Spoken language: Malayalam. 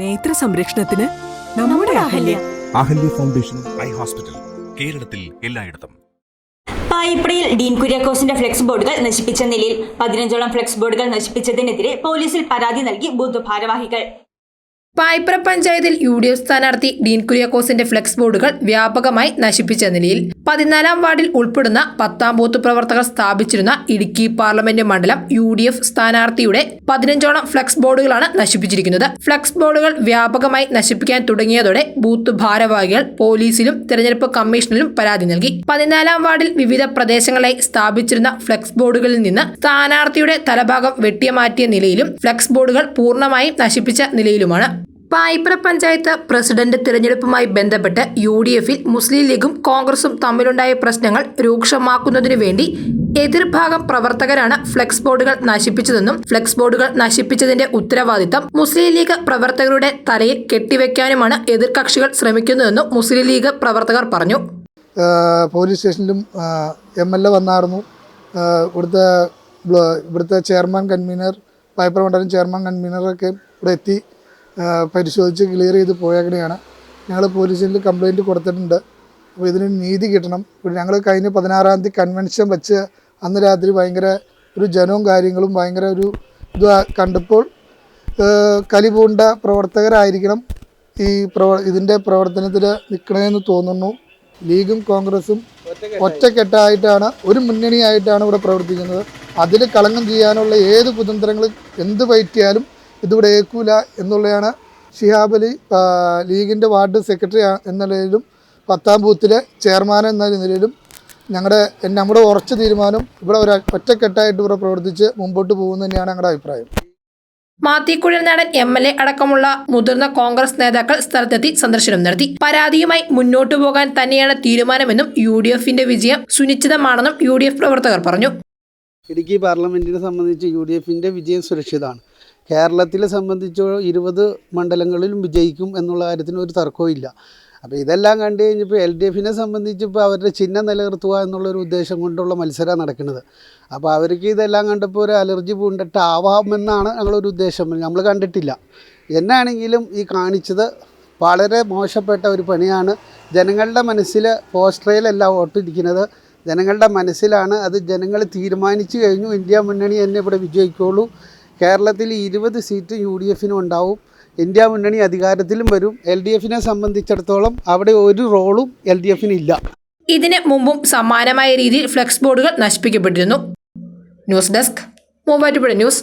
നേത്ര സംരക്ഷണത്തിന് നമ്മുടെ Ahalya. Ahalya. Foundation eye hospital കേരളത്തിൽ എല്ലായിടത്തും. പായിപ്പടയിൽ ഡീൻ കുര്യാക്കോസിന്റെ ഫ്ലെക്സ് ബോർഡുകൾ നശിപ്പിച്ച നിലയിൽ പതിനഞ്ചോളം ഫ്ലെക്സ് ബോർഡുകൾ നശിപ്പിച്ചതിനെതിരെ പോലീസിൽ പരാതി നൽകി ബൂത്ത് ഭാരവാഹികൾ പായ്പ്ര പഞ്ചായത്തിൽ യു ഡി എഫ് സ്ഥാനാർത്ഥി ഡീൻ കുര്യാക്കോസിന്റെ ഫ്ലെക്സ് ബോർഡുകൾ വ്യാപകമായി നശിപ്പിച്ച നിലയിൽ പതിനാലാം വാർഡിൽ ഉൾപ്പെടുന്ന പത്താം ബൂത്ത് പ്രവർത്തകർ സ്ഥാപിച്ചിരുന്ന ഇടുക്കി പാർലമെന്റ് മണ്ഡലം യു ഡി എഫ് സ്ഥാനാർത്ഥിയുടെ പതിനഞ്ചോളം ഫ്ലെക്സ് ബോർഡുകളാണ് നശിപ്പിച്ചിരിക്കുന്നത്. ഫ്ലെക്സ് ബോർഡുകൾ വ്യാപകമായി നശിപ്പിക്കാൻ തുടങ്ങിയതോടെ ബൂത്ത് ഭാരവാഹികൾ പോലീസിലും തെരഞ്ഞെടുപ്പ് കമ്മീഷനിലും പരാതി നൽകി. പതിനാലാം വാർഡിൽ വിവിധ പ്രദേശങ്ങളായി സ്ഥാപിച്ചിരുന്ന ഫ്ലെക്സ് ബോർഡുകളിൽ നിന്ന് സ്ഥാനാർത്ഥിയുടെ തലഭാഗം വെട്ടിയമാറ്റിയ നിലയിലും ഫ്ലെക്സ് ബോർഡുകൾ പൂർണമായും നശിപ്പിച്ച നിലയിലുമാണ്. പായിപ്ര പഞ്ചായത്ത് പ്രസിഡന്റ് തിരഞ്ഞെടുപ്പുമായി ബന്ധപ്പെട്ട് യു ഡി എഫിൽ മുസ്ലിം ലീഗും കോൺഗ്രസും തമ്മിലുണ്ടായ പ്രശ്നങ്ങൾ രൂക്ഷമാക്കുന്നതിനു വേണ്ടി എതിർഭാഗം പ്രവർത്തകരാണ് ഫ്ലെക്സ് ബോർഡുകൾ നശിപ്പിച്ചതെന്നും ഫ്ലെക്സ് ബോർഡുകൾ നശിപ്പിച്ചതിന്റെ ഉത്തരവാദിത്തം മുസ്ലിം ലീഗ് പ്രവർത്തകരുടെ തലയിൽ കെട്ടിവെക്കാനുമാണ് എതിർകക്ഷികൾ ശ്രമിക്കുന്നതെന്നും മുസ്ലിം ലീഗ് പ്രവർത്തകർ പറഞ്ഞു. പോലീസ് സ്റ്റേഷനിലും എം എൽ എ വന്നായിരുന്നു. ഇവിടുത്തെ ഇവിടുത്തെ ചെയർമാൻ കൺവീനർ പൈപ്പർ മണ്ഡലം ചെയർമാൻ കൺവീനറൊക്കെ ഇവിടെ എത്തി. പരിശോധിച്ച് ക്ലിയർ ചെയ്ത് പോയേക്കണെയാണ്. ഞങ്ങൾ പോലീസിൽ കംപ്ലയിന്റ് കൊടുത്തിട്ടുണ്ട്. അപ്പോൾ ഇതിന് നീതി കിട്ടണം. ഞങ്ങൾ കഴിഞ്ഞ പതിനാറാം തീയതി കൺവെൻഷൻ വെച്ച് അന്ന് രാത്രി ഭയങ്കര ഒരു ജനവും കാര്യങ്ങളും ഭയങ്കര ഒരു ഇത് കണ്ടപ്പോൾ കലി പൂണ്ട പ്രവർത്തകരായിരിക്കണം ഈ പ്രവ ഇതിന്റെ പ്രവർത്തനത്തിൽ നിൽക്കണമെന്ന് തോന്നുന്നു. ലീഗും കോൺഗ്രസും ഒറ്റക്കെട്ടായിട്ടാണ് ഒരു മുന്നണിയായിട്ടാണ് ഇവിടെ പ്രവർത്തിക്കുന്നത്. അതിൽ കളങ്കം ചെയ്യാനുള്ള ഏത് കുതന്ത്രങ്ങൾ എന്ത് പറ്റിയാലും ഇതിവിടെ ഏൽക്കൂല എന്നുള്ളതാണ് ഷിഹാബ് അലി ലീഗിന്റെ വാർഡ് സെക്രട്ടറി എന്ന നിലയിലും പത്താം ബൂത്തിലെ ചെയർമാൻ എന്ന നിലയിലും ഞങ്ങളുടെ നമ്മുടെ ഉറച്ച തീരുമാനം ഇവിടെ ഒരു ഒറ്റക്കെട്ടായിട്ട് ഇവിടെ പ്രവർത്തിച്ച് മുമ്പോട്ട് പോകുന്നു തന്നെയാണ് ഞങ്ങളുടെ അഭിപ്രായം. മാത്തിക്കുഴൽ നടൻ എം എൽ എ അടക്കമുള്ള മുതിർന്ന കോൺഗ്രസ് നേതാക്കൾ സ്ഥലത്തെത്തി സന്ദർശനം നടത്തി. പരാതിയുമായി മുന്നോട്ടു പോകാൻ തന്നെയാണ് തീരുമാനമെന്നും യു ഡി എഫിന്റെ വിജയം സുനിശ്ചിതമാണെന്നും യു ഡി എഫ് പ്രവർത്തകർ പറഞ്ഞു. ഇടുക്കി പാർലമെന്റിനെ സംബന്ധിച്ച് യു ഡി എഫിന്റെ വിജയം സുരക്ഷിതമാണ്. കേരളത്തിലെ സംബന്ധിച്ച് ഇരുപത് മണ്ഡലങ്ങളിലും വിജയിക്കും എന്നുള്ള കാര്യത്തിന് ഒരു തർക്കവും ഇല്ല. അപ്പോൾ ഇതെല്ലാം കണ്ടു കഴിഞ്ഞപ്പോൾ എൽ ഡി എഫിനെ സംബന്ധിച്ച് ഇപ്പോൾ അവരുടെ ചിഹ്നം നിലനിർത്തുക എന്നുള്ളൊരു ഉദ്ദേശം കൊണ്ടുള്ള മത്സരമാണ് നടക്കുന്നത്. അപ്പോൾ അവർക്ക് ഇതെല്ലാം കണ്ടപ്പോൾ ഒരു അലർജി പൂണ്ടിട്ടാവാമെന്നാണ് ഞങ്ങളൊരു ഉദ്ദേശം. നമ്മൾ കണ്ടിട്ടില്ല. എന്നാണെങ്കിലും ഈ കാണിച്ചത് വളരെ മോശപ്പെട്ട ഒരു പണിയാണ്. ജനങ്ങളുടെ മനസ്സിൽ പോസ്റ്ററയിലല്ല വോട്ടിരിക്കുന്നത് ജനങ്ങളുടെ മനസ്സിലാണ് അത് ജനങ്ങൾ തീരുമാനിച്ചു കഴിഞ്ഞു. ഇന്ത്യ മുന്നണി തന്നെ ഇവിടെ വിജയിക്കുള്ളൂ. കേരളത്തിൽ ഇരുപത് സീറ്റ് യു ഡി എഫിനും ഉണ്ടാവും. ഇന്ത്യ മുന്നണി അധികാരത്തിലും വരും. എൽ ഡി എഫിനെ സംബന്ധിച്ചിടത്തോളം അവിടെ ഒരു റോളും എൽ ഡി എഫിനില്ല ഇതിന് മുമ്പും സമാനമായ രീതിയിൽ ഫ്ലെക്സ് ബോർഡുകൾ നശിപ്പിക്കപ്പെട്ടിരുന്നു. News desk Muvattupuzha news.